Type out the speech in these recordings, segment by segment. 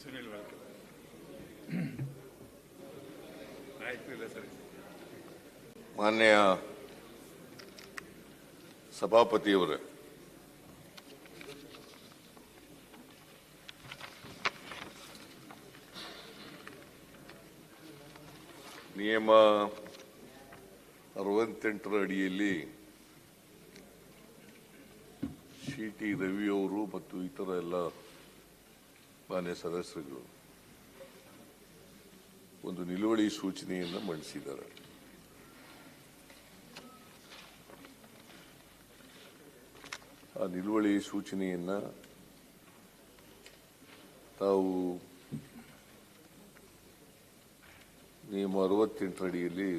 ಸುನಿಲ್ ಮಾನ್ಯ ಸಭಾಪತಿಯವರೇ. ನಿಯಮ ಅರವತ್ತೆಂಟರ ಅಡಿಯಲ್ಲಿ ಸಿ ಟಿ ರವಿಯವರು ಮತ್ತು ಇತರ ಎಲ್ಲ ಮಾನ್ಯ ಸದಸ್ಯರುಗಳು, ಒಂದು ನಿಲುವಳಿ ಸೂಚನೆಯನ್ನು ಮಂಡಿಸಿದ್ದಾರೆ. ಆ ನಿಲುವಳಿ ಸೂಚನೆಯನ್ನ ತಾವು ನಿಯಮ ಅರವತ್ತೆಂಟರಡಿಯಲ್ಲಿ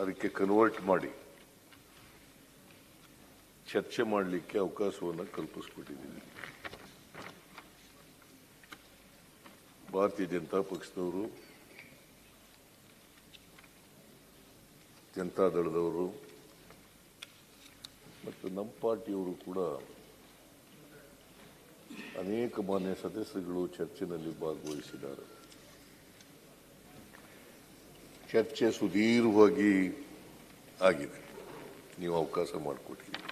ಅದಕ್ಕೆ ಕನ್ವರ್ಟ್ ಮಾಡಿ. ಚರ್ಚೆ ಮಾಡಲಿಕ್ಕೆ ಅವಕಾಶವನ್ನು ಕಲ್ಪಿಸ್ಬಿಟ್ಟಿದ್ದೀನಿ ಭಾರತೀಯ ಜನತಾ ಪಕ್ಷದವರು ಜನತಾದಳದವರು ಮತ್ತು ನಮ್ಮ ಪಾರ್ಟಿಯವರು ಕೂಡ ಅನೇಕ ಮಾನ್ಯ ಸದಸ್ಯರುಗಳು ಚರ್ಚೆನಲ್ಲಿ ಭಾಗವಹಿಸಿದ್ದಾರೆ. ಚರ್ಚೆ ಸುದೀರ್ಘವಾಗಿ ಆಗಿದೆ. ನೀವು ಅವಕಾಶ ಮಾಡಿಕೊಟ್ಟಿದ್ದೀರಿ.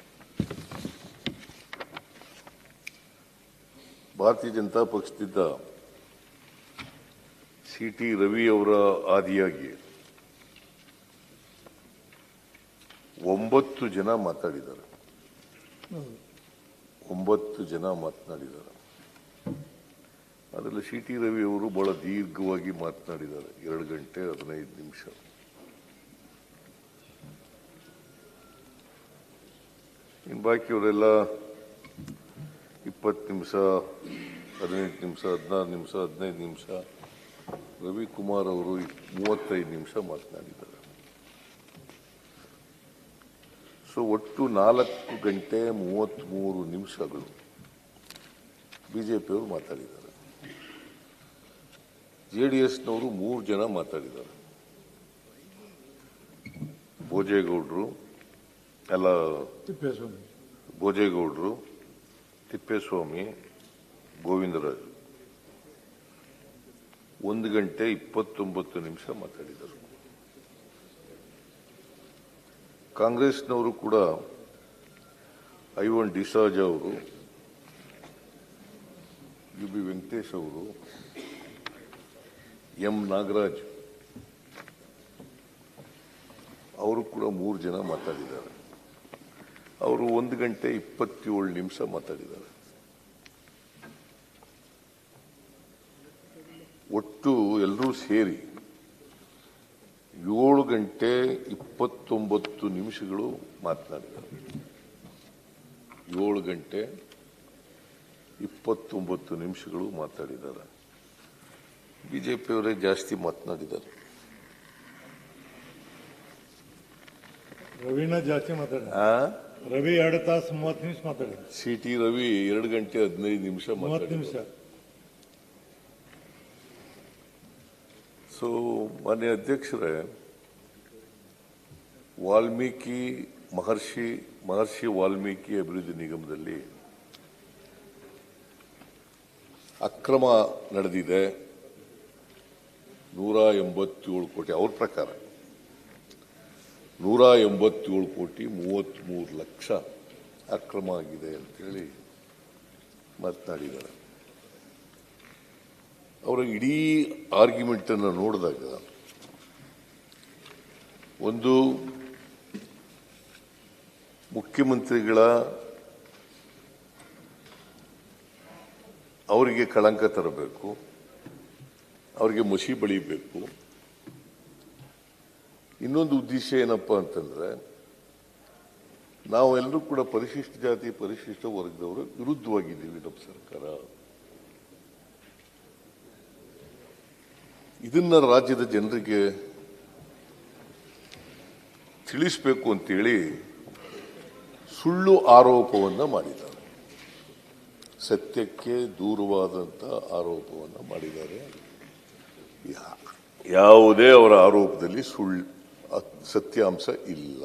ಭಾರತೀಯ ಜನತಾ ಪಕ್ಷದಿಂದ ಸಿ ಟಿ ರವಿ ಅವರ ಆದಿಯಾಗಿ ಒಂಬತ್ತು ಜನ ಮಾತಾಡಿದ್ದಾರೆ. ಒಂಬತ್ತು ಜನ ಮಾತನಾಡಿದ್ದಾರೆ. ಅದರಲ್ಲಿ ಸಿ ಟಿ ರವಿ ಅವರು ಬಹಳ ದೀರ್ಘವಾಗಿ ಮಾತನಾಡಿದ್ದಾರೆ. ಎರಡು ಗಂಟೆ ಹದಿನೈದು ನಿಮಿಷ. ಇನ್ನು ಬಾಕಿಯವರೆಲ್ಲ ಇಪ್ಪತ್ತು ನಿಮಿಷ ಹದಿನೆಂಟು ನಿಮಿಷ ಹದಿನಾರು ನಿಮಿಷ ಹದಿನೈದು ನಿಮಿಷ. ರವಿಕುಮಾರ್ ಅವರು ಮೂವತ್ತೈದು ನಿಮಿಷ ಮಾತನಾಡಿದ್ದಾರೆ. ಸೊ ಒಟ್ಟು ನಾಲ್ಕು ಗಂಟೆ ಮೂವತ್ತ್ಮೂರು ನಿಮಿಷಗಳು ಬಿಜೆಪಿಯವರು ಮಾತಾಡಿದ್ದಾರೆ. ಜೆ ಡಿ ಎಸ್ನವರು ಮೂರು ಜನ ಮಾತಾಡಿದ್ದಾರೆ. ಭೋಜೇಗೌಡರು ಎಲ್ಲ ಭೋಜೇಗೌಡರು ತಿಪ್ಪೇಸ್ವಾಮಿ ಗೋವಿಂದರಾಜ್. ಒಂದು ಗಂಟೆ ಇಪ್ಪತ್ತೊಂಬತ್ತು ನಿಮಿಷ ಮಾತಾಡಿದರು. ಕಾಂಗ್ರೆಸ್ನವರು ಕೂಡ ಐವನ್ ಡಿಸಾಜ್ ಅವರು ಯು ಬಿ ವೆಂಕಟೇಶ್ ಅವರು, ಎಂ ನಾಗರಾಜ್, ಅವರು ಕೂಡ ಮೂರು ಜನ ಮಾತಾಡಿದ್ದಾರೆ. ಅವರು ಒಂದು ಗಂಟೆ ಇಪ್ಪತ್ತೇಳು ನಿಮಿಷ ಮಾತಾಡಿದ್ದಾರೆ. ಒಟ್ಟು ಎಲ್ಲರೂ ಸೇರಿ ಏಳು ಗಂಟೆ ಇಪ್ಪತ್ತೊಂಬತ್ತು ನಿಮಿಷಗಳು ಮಾತನಾಡಿದ್ದಾರೆ. ಏಳು ಗಂಟೆ ಇಪ್ಪತ್ತೊಂಬತ್ತು ನಿಮಿಷಗಳು ಮಾತಾಡಿದ್ದಾರೆ. ಬಿಜೆಪಿಯವರೇ ಜಾಸ್ತಿ ಮಾತನಾಡಿದ್ದಾರೆ. ರವೀಣ ಜಾಸ್ತಿ ಮಾತಾಡ ರವಿ ಎರಡು ತಾಸು ಮೂವತ್ತು ನಿಮಿಷ ಮಾತಾಡಿ. ಸಿ ಟಿ ರವಿ ಎರಡು ಗಂಟೆ ಹದಿನೈದು ನಿಮಿಷ ಮೂವತ್ತು ನಿಮಿಷ. ಸೊ ಮಾನ್ಯ ಅಧ್ಯಕ್ಷರೇ ವಾಲ್ಮೀಕಿ ಮಹರ್ಷಿ ಮಹರ್ಷಿ ವಾಲ್ಮೀಕಿ ಅಭಿವೃದ್ಧಿ ನಿಗಮದಲ್ಲಿ ಅಕ್ರಮ ನಡೆದಿದೆ. ನೂರ ಎಂಬತ್ತೇಳು ಕೋಟಿ ಅವ್ರ ಪ್ರಕಾರ. ನೂರ ಎಂಬತ್ತೇಳು ಕೋಟಿ ಮೂವತ್ತ್ಮೂರು ಲಕ್ಷ ಅಕ್ರಮ ಆಗಿದೆ ಅಂತೇಳಿ ಮಾತನಾಡಿದ್ದಾರೆ. ಅವರ ಇಡೀ ಆರ್ಗ್ಯುಮೆಂಟನ್ನು ನೋಡಿದಾಗ ಒಂದು ಮುಖ್ಯಮಂತ್ರಿಗಳ ಅವರಿಗೆ ಕಳಂಕ ತರಬೇಕು, ಅವರಿಗೆ ಮಸಿ ಬಳಿಬೇಕು ಇನ್ನೊಂದು ಉದ್ದೇಶ ಏನಪ್ಪ ಅಂತಂದ್ರೆ, ನಾವೆಲ್ಲರೂ ಕೂಡ ಪರಿಶಿಷ್ಟ ಜಾತಿ, ಪರಿಶಿಷ್ಟ ವರ್ಗದವರು ವಿರುದ್ಧವಾಗಿದ್ದೀವಿ ನಮ್ಮ ಸರ್ಕಾರ. ಇದನ್ನ ರಾಜ್ಯದ ಜನರಿಗೆ ತಿಳಿಸಬೇಕು ಅಂತೇಳಿ ಸುಳ್ಳು ಆರೋಪವನ್ನ ಮಾಡಿದ್ದಾರೆ. ಸತ್ಯಕ್ಕೆ ದೂರವಾದಂತ ಆರೋಪವನ್ನ ಮಾಡಿದ್ದಾರೆ. ಯಾವುದೇ ಅವರ ಆರೋಪದಲ್ಲಿ ಸುಳ್ಳು ಸತ್ಯಾಂಶ ಇಲ್ಲ.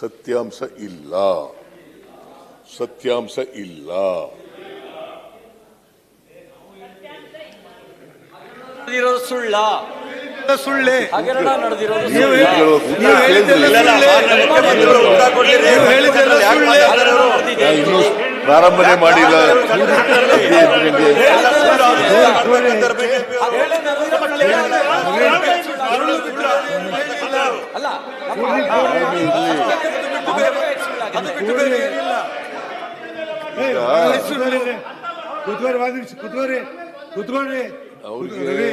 ಸತ್ಯಾಂಶ ಇಲ್ಲ. ಸತ್ಯಾಂಶ ಇಲ್ಲ. ನಡೆದಿರೋದು ಸುಳ್ಳ. ಸುಳ್ಳೆ. ಹಗರಣ ನಡೆದಿರೋದು ನೀವು ಸುಳ್ಳ. ಪ್ರಾರಂಭನೆ ಮಾಡಿಲ್ಲ. ಕುತ್ಕೋರಿ ಕುತ್ಕೋರಿ ಕುತ್ಕೋರಿ ಅವ್ರಿಗೆ